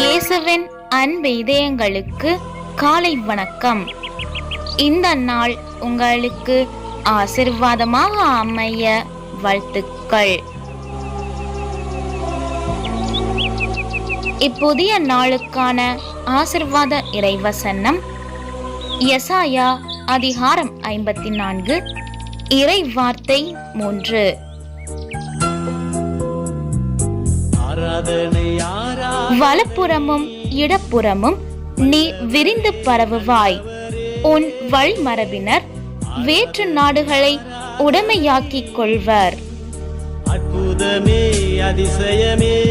இயேசுவின் அன்பு இதயங்களுக்கு காலை வணக்கம். இந்த நாள் உங்களுக்கு ஆசிர்வாதமாக அமைய வாழ்த்துக்கள். இப்புதிய நாளுக்கான ஆசிர்வாத இறைவசனம் யசாயா அதிகாரம் ஐம்பத்தி நான்கு இறை வார்த்தை மூன்று. வலப்புறமும் இடப்புறமும் நீ விரிந்து பரவுவாய். உன் வழிமரபினர் வேற்று நாடுகளை உடைமையாக்கிக் கொள்வர். அற்புதமே அதிசயமே.